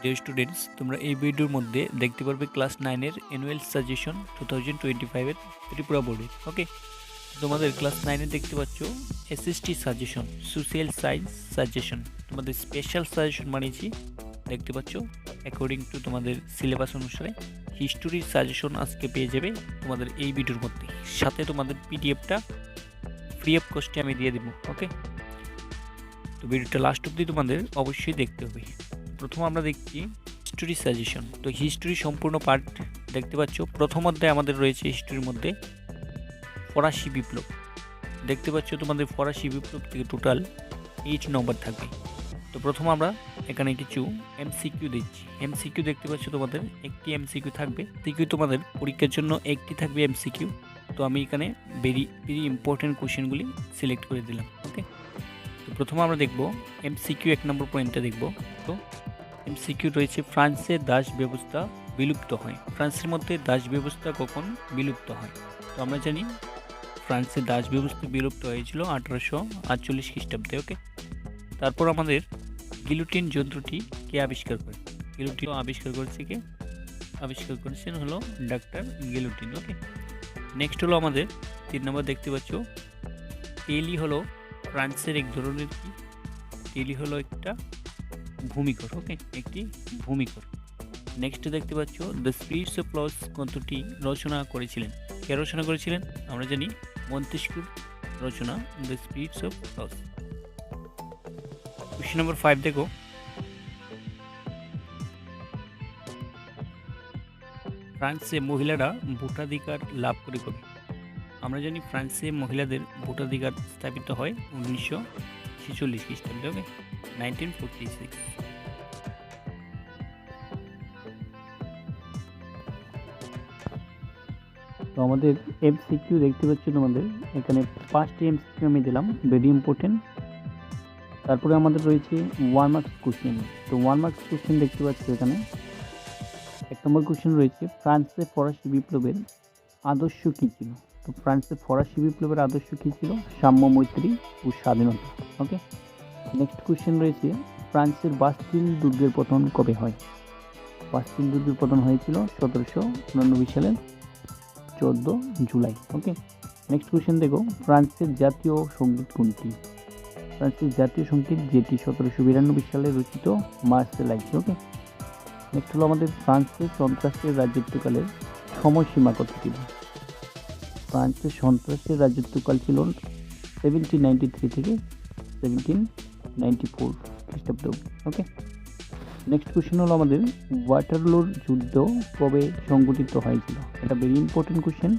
Dear students তোমরা এই ভিডিওর মধ্যে দেখতে পারবে ক্লাস নাইনের annual suggestion two thousand twenty ফাইভের ত্রিপুরা বোর্ডের ওকে তোমাদের ক্লাস নাইনে দেখতে পাচ্ছ SST suggestion social science suggestion তোমাদের স্পেশাল সাজেশন বানিয়েছি। দেখতে পাচ্ছ অ্যাকর্ডিং টু তোমাদের সিলেবাস অনুসারে হিস্টোরির সাজেশন আজকে পেয়ে যাবে তোমাদের এই ভিডিওর মধ্যে। সাথে তোমাদের পিডিএফটা ফ্রি অফ কস্টে আমি দিয়ে দেবো ওকে তো ভিডিওটা লাস্ট অব্দি তোমাদের অবশ্যই দেখতে হবে। প্রথম আমরা দেখছি হিস্টোরি সাজেশন তো হিস্টোরি সম্পূর্ণ পার্ট দেখতে পাচ্ছ। প্রথম অধ্যায় আমাদের রয়েছে হিস্টোরির মধ্যে ফরাসি বিপ্লব। দেখতে পাচ্ছ তোমাদের ফরাসি বিপ্লব থেকে টোটাল এইট নম্বর থাকবে তো প্রথম আমরা এখানে কিছু এমসিকিউ দিচ্ছি এমসিকিউ দেখতে পাচ্ছ তোমাদের একটি এমসিকিউ থাকবে। সিকিউ তোমাদের পরীক্ষার জন্য একটি থাকবে এমসিকিউ তো আমি এখানে ভেরি ভেরি ইম্পর্টেন্ট কোশ্চেনগুলি সিলেক্ট করে দিলাম ওকে তো প্রথমে আমরা দেখব এমসিকিউ এক নম্বর পয়েন্টটা দেখব। তো এমসিকিউ রয়েছে ফ্রান্সের দাস ব্যবস্থা বিলুপ্ত হয়। ফ্রান্সের মধ্যে দাস ব্যবস্থা কখন বিলুপ্ত হয়? তো আমরা জানি ফ্রান্সের দাস ব্যবস্থা বিলুপ্ত হয়েছিল আঠারোশো আটচল্লিশ খ্রিস্টাব্দে, ওকে? তারপর আমাদের গিলুটিন যন্ত্রটি কে আবিষ্কার করে? গিলুটিন আবিষ্কার করেছে কে? আবিষ্কার করেছেন হলো ডাক্তার গিলুটিন, ওকে? নেক্সট হলো আমাদের তিন নম্বর দেখতে পাচ্ছ। টেলি হলো ফ্রান্সের এক ধরনের কি? টেলি হলো একটা ভূমিকর ওকে? একটি ভূমিকর নেক্সট দেখতে পাচ্ছ দ্য স্পিরিটস অফ লস গ্রন্থটি রচনা করেছিলেন। কে রচনা করেছিলেন? আমরা জানি মন্তেস্কুর রচনা the spirits of laws question number five দেখো। ফ্রান্সে মহিলারা ভোটাধিকার লাভ করে কবে? আমরা জানি, ফ্রান্সে মহিলাদের ভোটাধিকার স্থাপিত হয় উনিশশো ছেচল্লিশ খ্রিস্টাব্দে ওকে নাইনটিন ফোরটি সিক্স তো আমাদের এমসিকিউ দেখতে পাচ্ছ তোমাদের এখানে পাঁচটি এমসিকিউ আমি দিলাম ভেরি ইম্পর্টেন্ট তারপরে আমাদের রয়েছে ওয়ান মার্কস কোশ্চেন তো ওয়ান মার্কস কোশ্চেন দেখতে পাচ্ছি এখানে। এক নম্বর কোশ্চেন রয়েছে ফ্রান্সে ফরাসি বিপ্লবের আদর্শ কী ছিল? তো ফ্রান্সের ফরাসি বিপ্লবের আদর্শ কী ছিল? সাম্য মৈত্রী ও স্বাধীনতা। ওকে নেক্সট কোয়েশ্চেন রয়েছে, ফ্রান্সের বাস্তিল দুর্গের পতন কবে হয়? বাস্তিল দুর্গের পতন হয়েছিল সতেরোশো উনানব্বই সালের চোদ্দ জুলাই। ওকে নেক্সট কোয়েশ্চেন দেখো, ফ্রান্সের জাতীয় সংগীত কোনটি? ফ্রান্সের জাতীয় সংগীত যেটি সতেরোশো বিরানব্বই সালে রচিত মার্সেলাইজ। ওকে নেক্সট হলো আমাদের ফ্রান্সের সন্ত্রাসের রাজত্বকালের সময়সীমা কত ফ্রান্সের সন্ত্রাসের রাজত্বকাল ছিল সেভেন্টিন নাইনটি থ্রি থেকে সেভেন্টিন নাইনটি ফোর খ্রিস্টাব্দ ওকে নেক্সট কোশ্চেন হলো আমাদের ওয়াটারলোর যুদ্ধ কবে সংগঠিত হয়েছিল? এটা very important question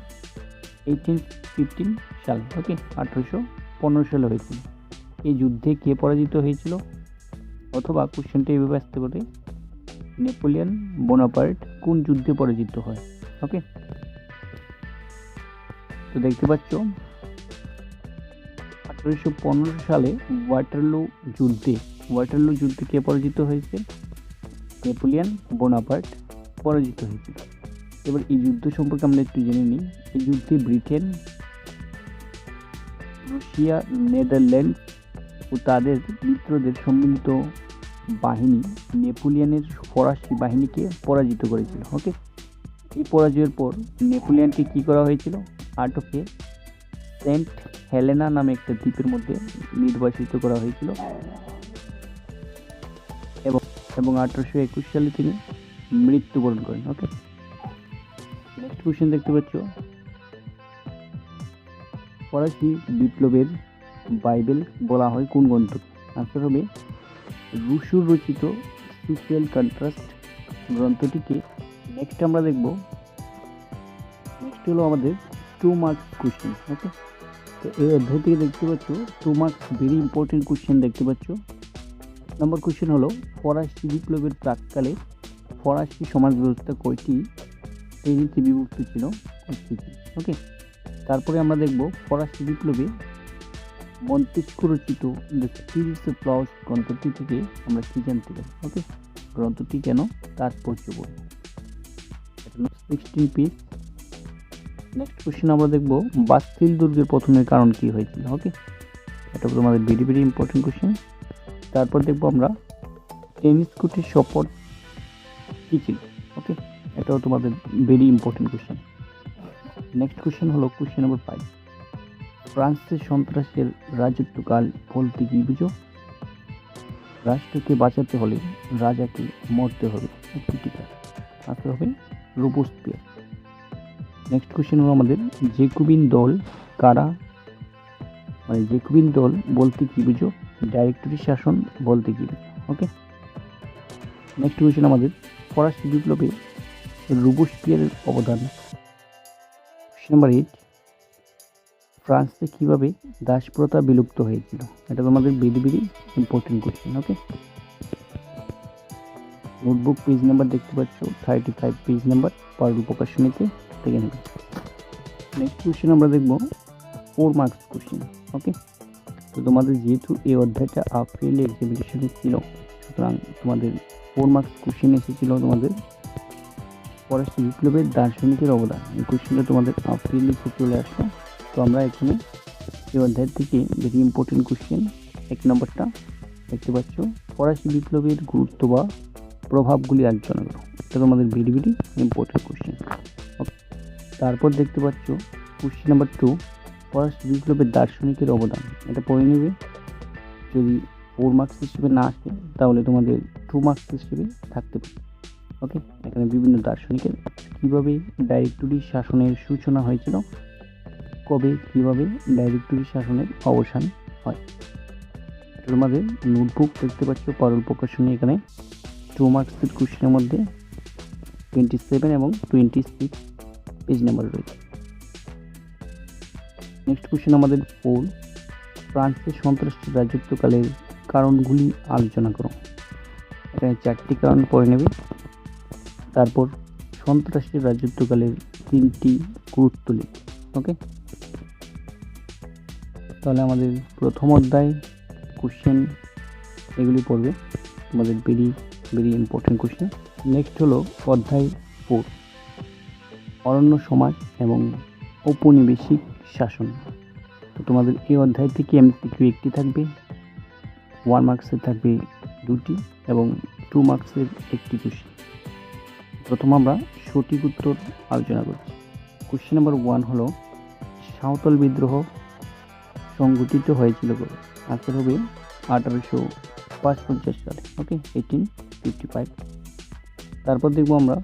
eighteen fifteen সালে ওকে আঠেরোশো পনেরো সালে হয়েছিল। এই যুদ্ধে কে পরাজিত হয়েছিল? অথবা কোশ্চেনটা এইভাবে আসতে পারে নেপোলিয়ান বোনাপার্ট কোন যুদ্ধে পরাজিত হয় ওকে তো দেখতে পাচ্ছ? আঠেরোশো পনেরো সালে ওয়াটারলু যুদ্ধে ওয়াটারলু যুদ্ধে কে পরাজিত হয়েছে? নেপোলিয়ান বোনাপার্ট পরাজিত হয়েছিল। এবার এই যুদ্ধ সম্পর্কে আমরা একটু জেনে নিই। এই যুদ্ধে ব্রিটেন, রাশিয়া, নেদারল্যান্ড ও তাদের মিত্রদের সম্মিলিত বাহিনী নেপোলিয়ানের ফরাসি বাহিনীকে পরাজিত করেছিল ওকে এই পরাজয়ের পর নেপোলিয়ানকে কী করা হয়েছিল? আটকে সেন্ট হেলেনা নামে একটা দ্বীপের মধ্যে নির্বাসিত করা হয়েছিল। এবং এবং আঠারোশো একুশ সালে তিনি মৃত্যুবরণ করেন ওকে নেক্সট কোশ্চেন দেখতে পাচ্ছ। ফরাসি বিপ্লবের বাইবেল বলা হয় কোন গ্রন্থ? আনসার হবে রুশুর রচিত সোশ্যাল কন্ট্রাস্ট গ্রন্থটিকে। নেক্সট আমরা দেখব। নেক্সট হলো আমাদের টু মার্কস কোশ্চেন ওকে তো এই অধ্যায় থেকে দেখতে পাচ্ছ two marks very important question দেখতে পাচ্ছ। নম্বর কোশ্চেন হলো, ফরাসি বিপ্লবের প্রাককালে ফরাসি সমাজ ব্যবস্থা কয়টি শ্রেণীতে বিভক্ত ছিল ওকে তারপরে আমরা দেখব, ফরাসি বিপ্লবে মন্তেস্কু রচিত দ্য স্পিরিটস অফ লস গ্রন্থটি থেকে আমরা কী জানতে পারি ওকে গ্রন্থটি কেন তাৎপর্যপূর্ণ? সিক্সটিন পেজ নেক্সট কোশ্চেন আমরা দেখব বাস্তিল দুর্গের পতনের কারণ কি হয়েছিল? ওকে এটা তোমাদের ভেরি ভেরি ইম্পর্টেন্ট কোশ্চেন তারপর দেখব আমরা টেনিস কোর্টের শপথ কী ছিল? ওকে এটাও তোমাদের very important question next question হলো কোশ্চেন নাম্বার ফাইভ ফ্রান্সের সন্ত্রাসের রাজত্বকাল বলতে কি বুঝো? রাষ্ট্রকে বাঁচাতে হলে রাজাকে মরতে হবে। ক্রিটিকাল আসতে হবে রোবোস্পিয়ার নেক্সট কোশ্চেন হলো আমাদের, জেকুবিন দল কারা? মানে জেকুবিন দল বলতে কি বুঝো? ডাইরেক্টরি শাসন বলতে কি? ওকে নেক্সট কোয়েশ্চেন আমাদের, ফরাসি বিপ্লবে রুবোস্পিয়ারের অবদান। কোশ্চেন নাম্বার এইট ফ্রান্সে কীভাবে দাসপ্রথা বিলুপ্ত হয়েছিল? এটা তোমাদের very very important question okay notebook page number দেখতে পাচ্ছ thirty five page number Parul প্রকাশনীতে। থেকে নেবে। নেক্সট কোশ্চেন আমরা দেখব ফোর মার্কস কোশ্চেন ওকে তো তোমাদের যেহেতু এই অধ্যায়টা আপিএল এক্সামিনেশনে ছিল, সুতরাং তোমাদের ফোর মার্কস কোশ্চেন এসেছিল তোমাদের। ফরাসি বিপ্লবের দার্শনিকের অবদান, এই কোশ্চেনটা তোমাদের আপিএল লিখে চলে আসলো। তো আমরা এখানে এই অধ্যায় থেকে ভেরি ইম্পর্টেন্ট কোশ্চেন এক নম্বরটা দেখতে পাচ্ছ। ফরাসি বিপ্লবের গুরুত্ব বা প্রভাবগুলি আলোচনা করো, এটা তোমাদের ভেরি ইম্পর্টেন্ট কোশ্চেন তারপর দেখতে পাচ্ছ কোশ্চেন নাম্বার টু ফরাসি বিপ্লবের দার্শনিকের অবদান। এটা পড়ে নেবে। যদি ফোর মার্কস হিসেবে না আসে, তাহলে তোমাদের টু মার্কস হিসেবে থাকতে পারে। ওকে এখানে বিভিন্ন দার্শনিকের কীভাবে ডাইরেক্টরি শাসনের সূচনা হয়েছিল, কবে, কীভাবে ডাইরেক্টরি শাসনের অবসান হয়। তোমাদের নোটবুক দেখতে পাচ্ছ, পারুল প্রকাশনী এখানে। টু মার্কসের কোশ্চেনের মধ্যে টোয়েন্টি সেভেন এবং টোয়েন্টি সিক্স পেজ নাম্বার রয়েছে। নেক্সট কোশ্চেন আমাদের ফোর ফ্রান্সের সন্ত্রাসী রাজত্বকালের কারণগুলি আলোচনা করো। এখানে চারটি কারণ পড়ে নেবে। তারপর সন্ত্রাসী রাজত্বকালের তিনটি গুরুত্ব লিখ ওকে তাহলে আমাদের প্রথম অধ্যায় কোশ্চেন এগুলি পড়বে। আমাদের very very important question next হলো অধ্যায় ফোর অরণ্য সমাজ এবং ঔপনিবেশিক শাসন। তো তোমাদের এই অধ্যায় থেকে এমসিকিউ একটি থাকবে। ওয়ান মার্কসের থাকবে দুটি এবং টু মার্কসের একটি কোশ্চেন প্রথম আমরা সঠিক উত্তর আলোচনা করছি। কোশ্চেন নাম্বার ওয়ান হলো, সাঁওতাল বিদ্রোহ সংগঠিত হয়েছিল কবে? আনসার হবে আঠারোশো পঞ্চাশ সালে ওকে এইটিন ফিফটি ফাইভ তারপর দেখব আমরা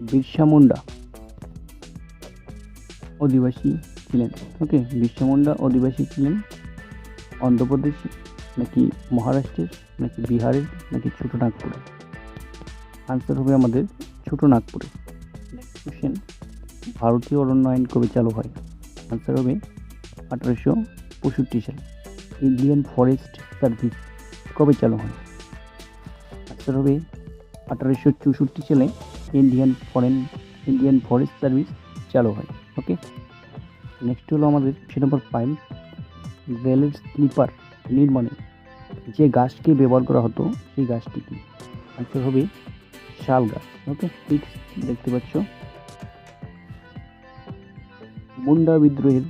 বিরসা মুন্ডা অধিবাসী ছিলেন। ওকে বিশ্বমুন্ডা অধিবাসী ছিলেন অন্ধ্রপ্রদেশ, নাকি মহারাষ্ট্রের, নাকি বিহারের, নাকি ছোটো নাগপুরে আনসার হবে আমাদের ছোটো নাগপুরে। কোশ্চেন ভারতীয় অরণ্য আইন কবে চালু হয়? আনসার হবে আঠারোশো পঁয়ষট্টি সালে। ইন্ডিয়ান ফরেস্ট সার্ভিস কবে চালু হয়? আনসার হবে আঠারোশো চৌষট্টি সালে Indian foreign Indian forest service চালু হয়। ওকে? নেক্সট হলো আমাদের সে নম্বর ফাইভ রেলের স্লিপার নির্মাণে যে গাছকে ব্যবহার করা হতো, সেই গাছটি কি? হবে শাল গাছ, ওকে? ঠিক দেখতে পাচ্ছ। মুন্ডা বিদ্রোহের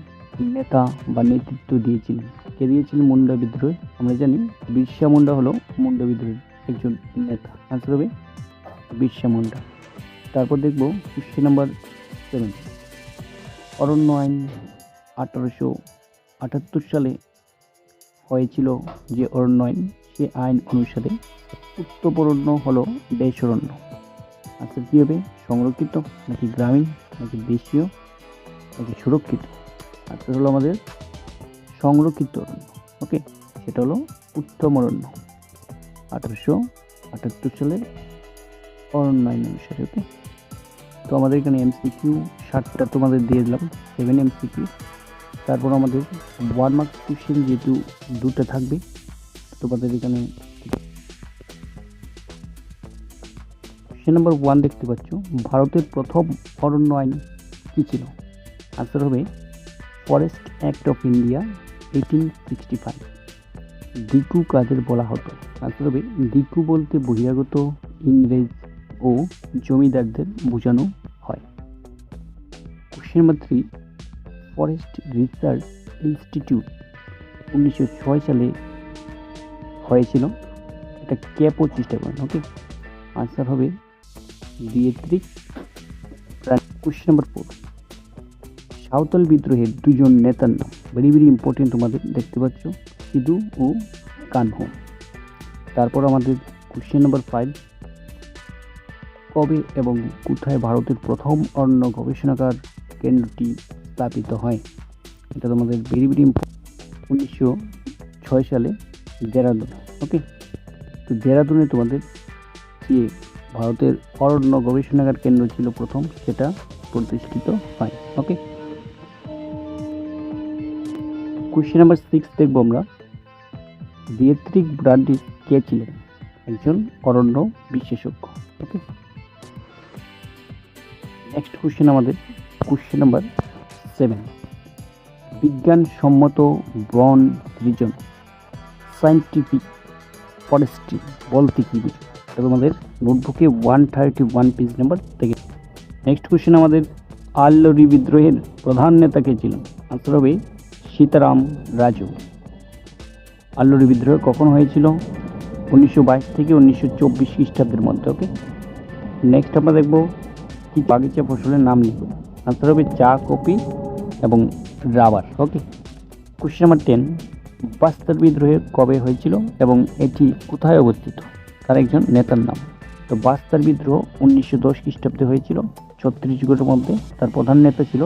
নেতা বা নেতৃত্ব দিয়েছিলেন। কে দিয়েছিলেন মুন্ডা বিদ্রোহে? আমরা জানি বিরসা মুন্ডা হলো মুন্ডা বিদ্রোহের একজন নেতা। আনসার হবে বিরসা মুন্ডা। তারপর দেখব কোশ্চেন নাম্বার সেভেন অরণ্য আইন আঠারোশো আটাত্তর সালে হয়েছিল যে অরণ্য আইন, সে আইন অনুসারে উত্তরপরণ্য হলো দেশ অরণ্য। আচ্ছা কী হবে? সংরক্ষিত নাকি গ্রামীণ, নাকি দেশীয়, নাকি সুরক্ষিত? আচ্ছা হলো আমাদের সংরক্ষিত অরণ্য, ওকে? সেটা হলো উত্তম অরণ্য। আঠারোশো আটাত্তর সালের অরণ্য আইন অনুসারে, ওকে? তো আমাদের এখানে এমসিকিউ ষাটটা তোমাদের দিয়ে দিলাম সেভেন এমসিকিউ তারপর আমাদের ওয়ান মার্কস কোশ্চেন যেহেতু দুটো থাকবে, তোমাদের এখানে কোশ্চেন নাম্বার ওয়ান দেখতে পাচ্ছ, ভারতের প্রথম অরণ্য আইন কী ছিল? আনসার হবে forest act of India eighteen sixty five Diku কাদের বলা হতো? আনসার হবে দিকু বলতে বহিরাগত ইংরেজ ও জমিদারদের বোঝানো হয়। থ্রি ফরেস্ট রিসার্চ ইনস্টিটিউট উনিশশো ছয় সালে হয়েছিল। এটা কে প্রতিষ্ঠা করেন ওকে আনসার হবে দিয়েত্রিক কোশ্চেন নাম্বার ফোর সাঁওতাল বিদ্রোহের দুজন নেতার নাম। ভেরি ভেরি ইম্পর্টেন্ট তোমাদের দেখতে পাচ্ছ। সিধু ও কানহো। তারপর আমাদের কোশ্চেন নাম্বার ফাইভ কবে এবং কোথায় ভারতের প্রথম অরণ্য গবেষণাগার কেন্দ্রটি স্থাপিত হয়? এটা তোমাদের ভেরি ভেরি উনিশশো ছয় সালে দেরাদুন। ওকে তো দেরাদুনে তোমাদের যে ভারতের অরণ্য গবেষণাগার কেন্দ্র ছিল প্রথম, সেটা প্রতিষ্ঠিত হয়। ওকে কোশ্চেন নাম্বার সিক্স দেখব আমরা। দিয়েত্রিক ব্রান্ডিস কে ছিলেন? একজন অরণ্য বিশেষজ্ঞ। ওকে নেক্সট কোশ্চেন আমাদের কোশ্চেন নাম্বার সেভেন বিজ্ঞানসম্মত বন সৃজন সায়েন্টিফিক ফরেস্ট্রি বলতে কী বুঝো? এটা তোমাদের নোটবুকে one thirty one page number থেকে নেক্সট কোশ্চেন আমাদের, আল্লরি বিদ্রোহের প্রধান নেতা কে ছিলেন? আনসার হবে সীতারাম রাজু। আল্লরি বিদ্রোহ কখন হয়েছিল? উনিশশো বাইশ থেকে উনিশশো চব্বিশ খ্রিস্টাব্দের মধ্যে ওকে নেক্সট আমরা দেখব কি বাগিচা ফসলের নাম লিখব আনসার হবে চা, কফি এবং rubber okay question number ten Bastar বিদ্রোহে কবে হয়েছিল এবং এটি কোথায় অবস্থিত? তার একজন নেতার নাম। তো বাস্তার বিদ্রোহ উনিশশো দশ খ্রিস্টাব্দে হয়েছিল ছত্রিশগড়ের মধ্যে। তার প্রধান নেতা ছিল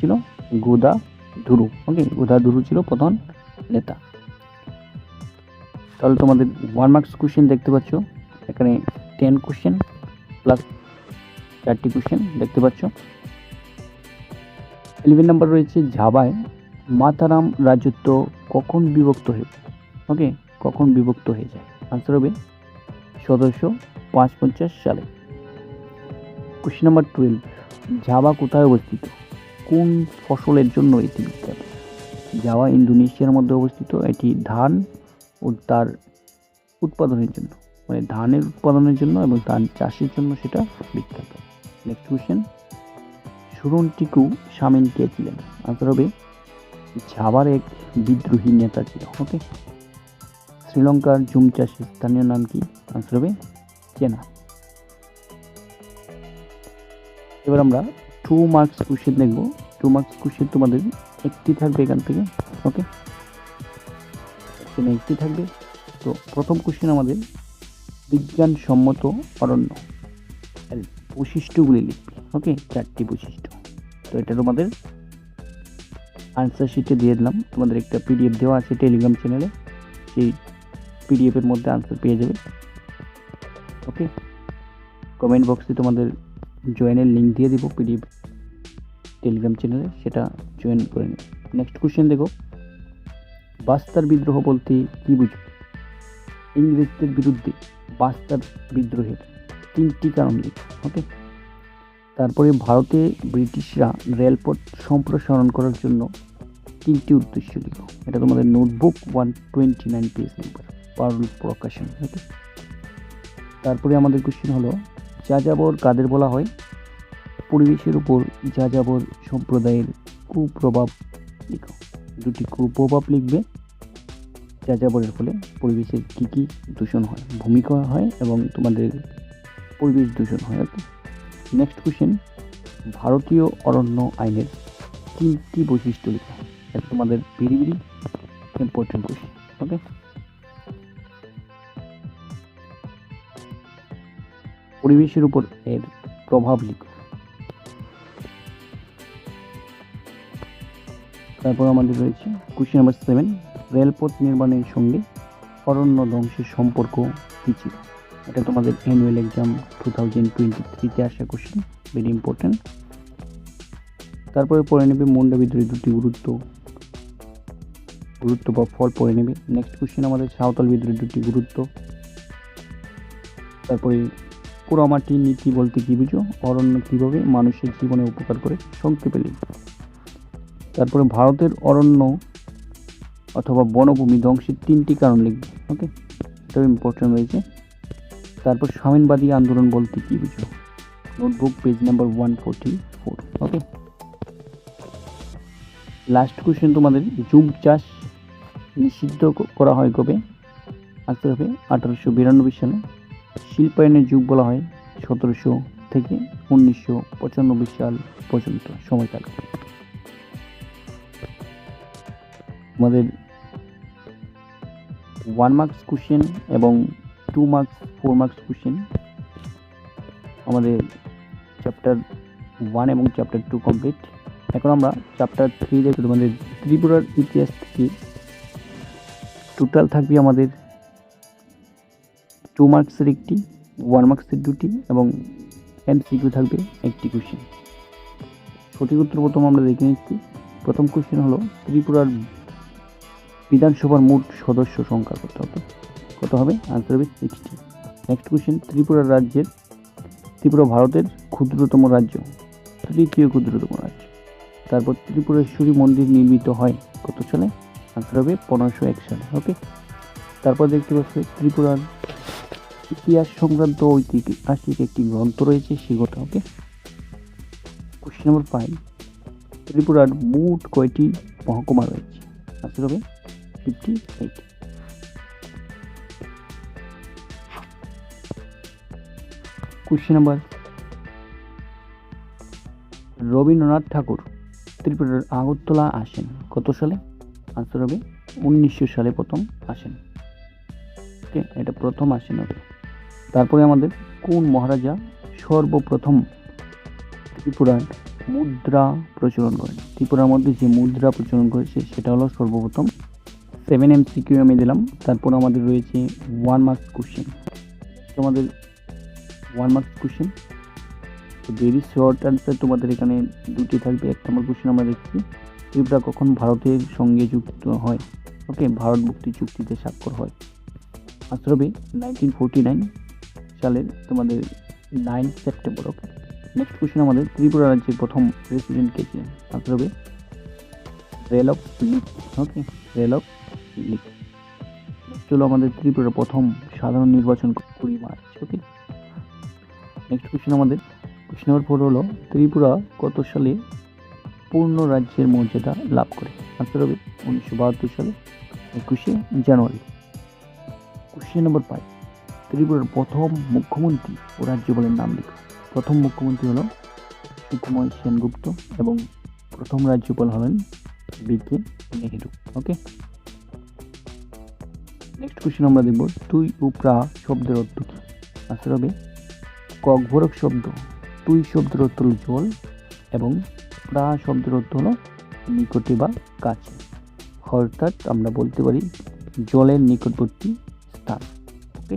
ছিল? গোদা ধুরু ওকে গোদা ধুরু ছিল প্রধান নেতা। তাহলে তোমাদের ওয়ান মার্কস কোশ্চেন দেখতে পাচ্ছ। এখানে টেন কোশ্চেন প্লাস চারটি কোশ্চেন দেখতে পাচ্ছ। ইলেভেন নাম্বার রয়েছে ঝাবায়, মাতারাম রাজত্ব কখন বিভক্ত হয়ে ওকে কখন বিভক্ত হয়ে যায়? আনসার হবে সতেরোশো পাঁচ পঞ্চাশ সালে। কোশ্চেন নাম্বার টুয়েলভ ঝাবা কোথায় অবস্থিত? কোন ফসলের জন্য এটি বিখ্যাত? জাভা ইন্দোনেশিয়ার মধ্যে অবস্থিত, এটি ধান ও তার উৎপাদনের জন্য মানে ধানের উৎপাদনের জন্য এবং ধান চাষের জন্য সেটা বিখ্যাত। নেক্সট কোশ্চেন সুরন টিকু শামিন কে ছিলেন আনসার হবে, ঝাবার এক বিদ্রোহী নেতা ছিল। ওকে শ্রীলঙ্কার জুম চাষের স্থানীয় নাম কি? আনসার হবে, চেনা। এবার আমরা টু মার্কস কোশ্চেন দেখব। টু মার্কস কোশ্চেন তোমাদের একটি থাকবে এখান থেকে। ওকে একটি থাকবে। তো প্রথম কোশ্চেন আমাদের, বিজ্ঞানসম্মত অরণ্য। বৈশিষ্ট্যগুলি লিখবে। ওকে চারটি বৈশিষ্ট্য। তো এটা তোমাদের আনসার শিটে দিয়ে দিলাম। তোমাদের একটা পিডিএফ দেওয়া আছে টেলিগ্রাম চ্যানেলে সেই পিডিএফের মধ্যে আনসার পেয়ে যাবে। ওকে কমেন্ট বক্সে তোমাদের জয়েনের লিঙ্ক দিয়ে দিব পিডিএফ টেলিগ্রাম চ্যানেলে সেটা জয়েন করে নেবে। নেক্সট কোশ্চেন দেখো। বাস্তার বিদ্রোহ বলতে কী বুঝো ইংরেজদের বিরুদ্ধে বাস্তার বিদ্রোহের তিনটি কারণ লিখো ওকে তারপরে ভারতে ব্রিটিশরা রেলপথ সম্প্রসারণ করার জন্য তিনটি উদ্দেশ্য লিখো এটা তোমাদের notebook one twenty nine page number Parul প্রকাশন okay তারপরে আমাদের কোশ্চেন হলো, যাযাবর কাদের বলা হয়? পরিবেশের উপর যাযাবর সম্প্রদায়ের কুপ্রভাব লিখো। দুটি কুপ্রভাব লিখবে, যাযাবরের ফলে পরিবেশের কী কী দূষণ হয়, ভূমিকা হয় এবং তোমাদের পরিবেশ দূষণ হয় ওকে নেক্সট কোশ্চেন ভারতীয় অরণ্য আইনের তিনটি বৈশিষ্ট্য লিখো। এটা তোমাদের very very important question okay পরিবেশের উপর এর প্রভাব লিখো। তারপর আমাদের রয়েছে কোশ্চেন নাম্বার সেভেন রেলপথ নির্মাণের সঙ্গে অরণ্য ধ্বংসের সম্পর্ক কী ছিল? এটা তোমাদের annual exam two thousand twenty থ্রিতে আসা কোশ্চেন ভেরি ইম্পর্ট্যান্ট তারপরে পড়ে নেবে মুন্ডা বিদ্রোহী দুটি গুরুত্ব। গুরুত্ব বা ফল পড়ে নেবে। নেক্সট কোশ্চেন আমাদের সাঁওতাল বিদ্রোহী দুটি গুরুত্ব। তারপরে পোড়ামাটি নীতি বলতে কী বুঝো? অরণ্য কীভাবে মানুষের জীবনে উপকার করে? সংক্ষেপে লিখবে তারপরে ভারতের অরণ্য অথবা বনভূমি ধ্বংসের তিনটি কারণ লিখবে ওকে এটাও ইম্পর্টেন্ট রয়েছে। তারপর স্বামীনবাদী আন্দোলন বলতে কী বুঝো notebook page number one forty four okay last question তোমাদের জুম চাষ নিষিদ্ধ করা হয় কবে? আসতে হবে আঠারোশো বিরানব্বই সালে। শিল্পায়নের যুগ বলা হয় সতেরোশো থেকে উনিশশো পঁচানব্বই সাল পর্যন্ত, সময়কাল। আমাদের ওয়ান মার্কস কোশ্চেন এবং two marks four marks question আমাদের চ্যাপ্টার ওয়ান এবং চ্যাপ্টার টু কমপ্লিট এখন আমরা চ্যাপ্টার থ্রি দেখে তোমাদের ত্রিপুরার ইতিহাস থেকে টোটাল থাকবে আমাদের টু মার্কসের একটি ওয়ান মার্কসের দুটি এবং এমসিকিউ থাকবে একটি কোশ্চেন সঠিক উত্তর প্রথম আমরা দেখে নিচ্ছি। প্রথম কোশ্চেন হলো ত্রিপুরার বিধানসভার মোট সদস্য সংখ্যা কত? হবে কত হবে? আনসার হবে সিক্সটি নেক্সট কোশ্চেন ত্রিপুরা রাজ্যের, ত্রিপুরা ভারতের ক্ষুদ্রতম রাজ্য। তৃতীয় ক্ষুদ্রতম রাজ্য। তারপর ত্রিপুরেশ্বরী মন্দির নির্মিত হয় কত সালে? আনসার হবে পনেরোশো এক সালে ওকে তারপর দেখতে পাচ্ছি ত্রিপুরার ইতিহাস সংক্রান্ত ঐতিহাসিক একটি গ্রন্থ রয়েছে, সে কথা ওকে কোশ্চেন নম্বর ফাইভ ত্রিপুরার মোট কয়টি মহকুমা রয়েছে? আনসার হবে fifty eight question number. Rabindranath Thakur, ত্রিপুরার আগরতলা আসেন। কত সালে? আনসার হবে উনিশশো সালে প্রথম আসেন। ওকে এটা প্রথম আসেন হবে তারপরে আমাদের কোন মহারাজা সর্বপ্রথম ত্রিপুরার মুদ্রা প্রচলন করেন? ত্রিপুরার মধ্যে যে মুদ্রা প্রচলন করেছে, সেটা হলো সর্বপ্রথম সেভেন এম সিকিউ আমি দিলাম। তারপর আমাদের রয়েছে ওয়ান মার্কস কোশ্চেন তোমাদের one marks question very short answer তোমাদের এখানে দুটি থাকবে। এক নম্বর কোশ্চেন আমরা দেখছি, ত্রিপুরা কখন ভারতের সঙ্গে যুক্ত হয়? ওকে ভারত মুক্তি চুক্তিতে স্বাক্ষর হয়। আনসার হবে নাইনটিন ফোরটি নাইন সালের তোমাদের nine September okay next question আমাদের ত্রিপুরা রাজ্যের প্রথম প্রেসিডেন্ট কে ছিলেন? আনসার হবে রেল অফ লিক ওকে রেল অফ লিক চলো আমাদের ত্রিপুরার প্রথম সাধারণ নির্বাচন কুড়ি মার্চ ওকে নেক্সট কোশ্চেন আমাদের। কোশ্চেন নম্বর ফোর হলো, ত্রিপুরা কত সালে পূর্ণ রাজ্যের মর্যাদা লাভ করে? আনসার হবে উনিশশো বাহাত্তর সালে, একুশে জানুয়ারি। কোশ্চেন নম্বর ফাইভ ত্রিপুরার প্রথম মুখ্যমন্ত্রী ও রাজ্যপালের নাম লেখা। প্রথম মুখ্যমন্ত্রী হল সুকুময় সেনগুপ্ত এবং প্রথম রাজ্যপাল হলেন B K Nehru okay next question আমরা দেখব, তুই ও প্রা শব্দের অর্থ কী? আনসার হবে ককভরক শব্দ, তুই শব্দের অর্থ হলো জল এবং প্রা শব্দের অর্থ হল নিকটে বা কাছে। অর্থাৎ আমরা বলতে পারি জলের নিকটবর্তী স্থান, ওকে?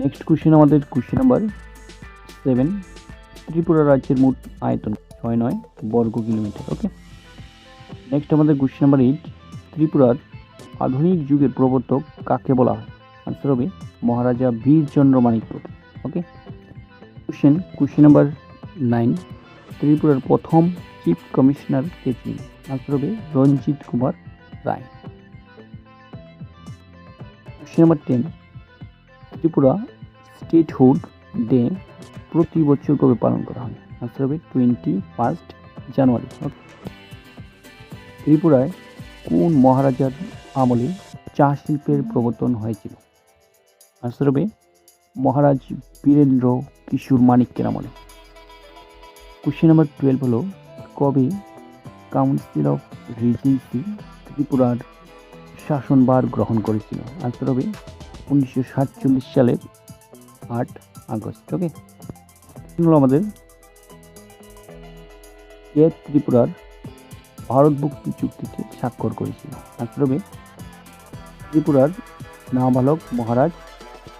নেক্সট কোশ্চেন আমাদের কোশ্চেন নাম্বার সেভেন ত্রিপুরা রাজ্যের মোট আয়তন ছয় নয় বর্গ কিলোমিটার, ওকে? নেক্সট আমাদের কোশ্চেন নাম্বার এইট ত্রিপুরার আধুনিক যুগের প্রবর্তক কাকে বলা হয়? আনসার হবে Maharaja Birchandra Manikya. Okay question question number nine ত্রিপুরার প্রথম চিফ কমিশনার কে ছিলেন আনসার হবে Ranjit Kumar Roy. Question number ten Tripura statehood day প্রতি বছর কবে পালন করা হয়? আনসার হবে টোয়েন্টি ফার্স্ট জানুয়ারি ওকে ত্রিপুরায় কোন মহারাজার আমলে চা শিল্পের প্রবর্তন হয়েছিল? হবে মহারাজ বীরেন্দ্র কিশোর মানিক্যের আমলে কোশ্চেন নাম্বার টুয়েলভ হলো, কবে কাউন্সিল অফ রিজেন্সি ত্রিপুরার শাসনভার গ্রহণ করেছিল? আনসার হবে উনিশশো সাতচল্লিশ সালের আট আগস্ট ওকে হলো আমাদের, কে ত্রিপুরার ভারত মুক্তি চুক্তিতে স্বাক্ষর করেছিল? আনসার হবে ত্রিপুরার নাবালক মহারাজ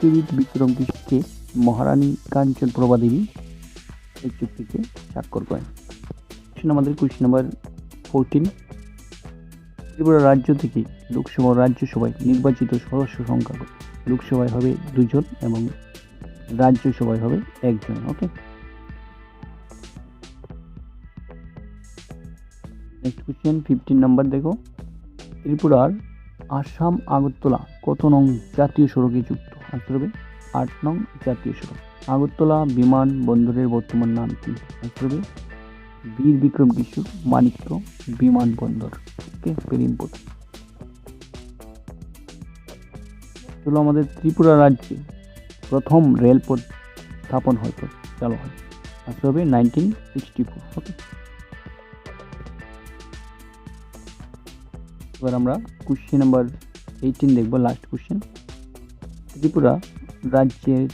কিরিট বিক্রম কৃষ্ণকে মহারানী কাঞ্চন প্রভা দেবী এই চুক্তিতে স্বাক্ষর করেন। কোশ্চেন আমাদের কোশ্চেন নাম্বার ফোরটিন ত্রিপুরা রাজ্য থেকে লোকসভা রাজ্যসভায় নির্বাচিত সদস্য সংখ্যা লোকসভায় হবে দুজন এবং রাজ্যসভায় হবে একজন okay next question fifteen number দেখো। ত্রিপুরার আসাম আগরতলা কত নং জাতীয় সড়কে যুক্ত? আনসার হবে। আট নং জাতীয় সড়ক। আগরতলা বিমান বন্দরের বর্তমান নাম কি? আনসার হবে বীর বিক্রম কিশোর, মানিক্য বিমানবন্দর ওকে ভেরি ইম্পর্টেন্ট হলো আমাদের ত্রিপুরা রাজ্যে প্রথম রেলপথ স্থাপন হয়তো চালু হয়। আসতে হবে নাইনটিন সিক্সটি ফোর ওকে এবার আমরা কোশ্চেন নাম্বার এইটিন দেখব লাস্ট কোশ্চেন ত্রিপুরা রাজ্যের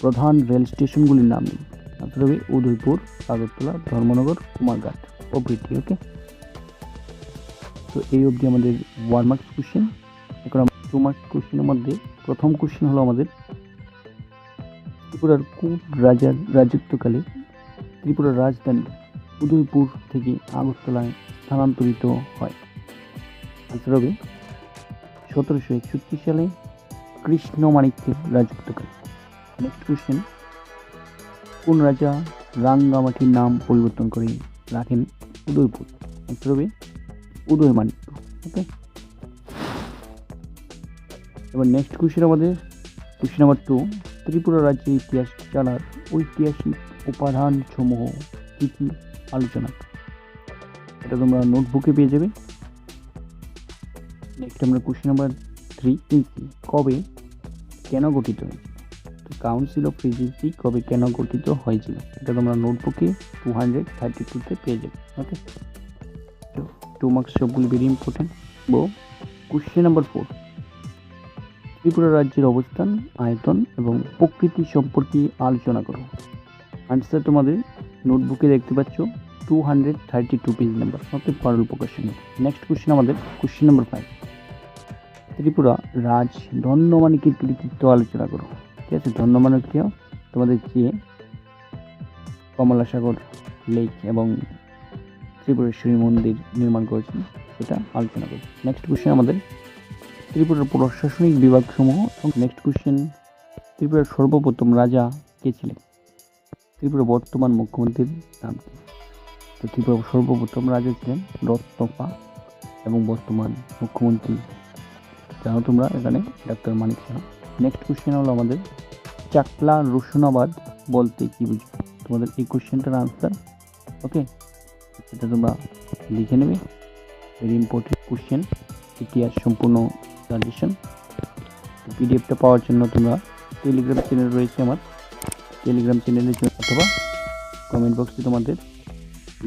প্রধান রেল স্টেশনগুলির নাম আসতে হবে উদয়পুর, আগরতলা, ধর্মনগর, কুমারঘাট। প্রভৃতি ওকে তো এই অবধি আমাদের ওয়ান মার্কস কোশ্চেন এখন টু মার্কস কোশ্চেনের মধ্যে প্রথম কোশ্চেন হলো আমাদের ত্রিপুরার কোন রাজার রাজত্বকালে ত্রিপুরার রাজধানী উদয়পুর থেকে আগরতলায় স্থানান্তরিত হয়? আনসার হবে সতেরোশো একষট্টি সালে কৃষ্ণ মাণিক্যের রাজত্বকালে নেক্সট কোশ্চেন কোন রাজা রাঙ্গামাটির নাম পরিবর্তন করে রাখেন উদয়পুর? আনসার হবে উদয় মাণিক্য ওকে এবার নেক্সট কোশ্চেন আমাদের। কোশ্চেন নাম্বার টু ত্রিপুরা রাজ্যের ইতিহাস জানার ঐতিহাসিক উপাদান সমূহ কী কী? আলোচনা। এটা তোমরা নোটবুকে পেয়ে যাবে। নেক্সট আমরা কোশ্চেন নাম্বার তিনটি কবে? কেন গঠিত? তো কাউন্সিল অফ রেজিস্ট্রি কবে কেন গঠিত হয়েছিল? এটা তোমরা নোটবুকে টু হান্ড্রেড থার্টি টুতে পেয়ে যাবে ওকে টু মার্কস সবগুলি ভেরি ইম্পর্টেন্ট বো কোশ্চেন নাম্বার ফোর ত্রিপুরা রাজ্যের অবস্থান, আয়তন এবং প্রকৃতি সম্পর্কে আলোচনা করো। আনসার তোমাদের নোটবুকে দেখতে পাচ্ছ two hundred thirty two page number okay Parul প্রকাশন next question আমাদের কোশ্চেন নাম্বার ফাইভ ত্রিপুরা রাজ ধন্যমানিকের কৃতিত্ব আলোচনা করো ঠিক আছে? ধন্যমানিকীয় তোমাদের যে কমলাসাগর লেক এবং ত্রিপুরেশ্বরী মন্দির নির্মাণ করেছেন, সেটা আলোচনা করো নেক্সট কোশ্চেন আমাদের। ত্রিপুরার প্রশাসনিক বিভাগসমূহ এবং নেক্সট কোশ্চেন ত্রিপুরার সর্বপ্রথম রাজা কে ছিলেন? ত্রিপুরার বর্তমান মুখ্যমন্ত্রীর নাম কি? তো ত্রিপুরার সর্বপ্রথম রাজা ছিলেন রত্নপা এবং বর্তমান মুখ্যমন্ত্রী জানো তোমরা এখানে, doctor Manik Saha next question হলো আমাদের, চাকলা রসুনাবাদ বলতে কি বুঝো তোমাদের এই কোশ্চেনটার আনসার ওকে এটা তোমরা লিখে নেবে। ভেরি ইম্পর্টেন্ট কোশ্চেন ইতিহাস সম্পূর্ণ সাজেশন পিডিএফটা পাওয়ার জন্য তোমরা টেলিগ্রাম চ্যানেল রয়েছে আমার। টেলিগ্রাম চ্যানেলের জন্য অথবা কমেন্ট বক্সে তোমাদের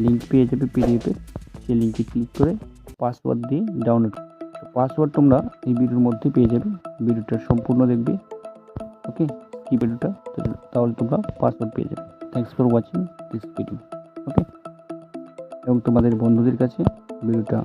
লিঙ্ক পেয়ে যাবে পিডিএফের সেই লিঙ্কে ক্লিক করে পাসওয়ার্ড দিয়ে ডাউনলোড পাসওয়ার্ড তোমরা এই ভিডিওর মধ্যে পেয়ে যাবে। ভিডিওটা সম্পূর্ণ দেখবে। ওকে কি ভিডিওটা তাহলে তোমরা পাসওয়ার্ড পেয়ে যাবে। Thanks for watching this video okay এবং তোমাদের বন্ধুদের কাছে ভিডিওটা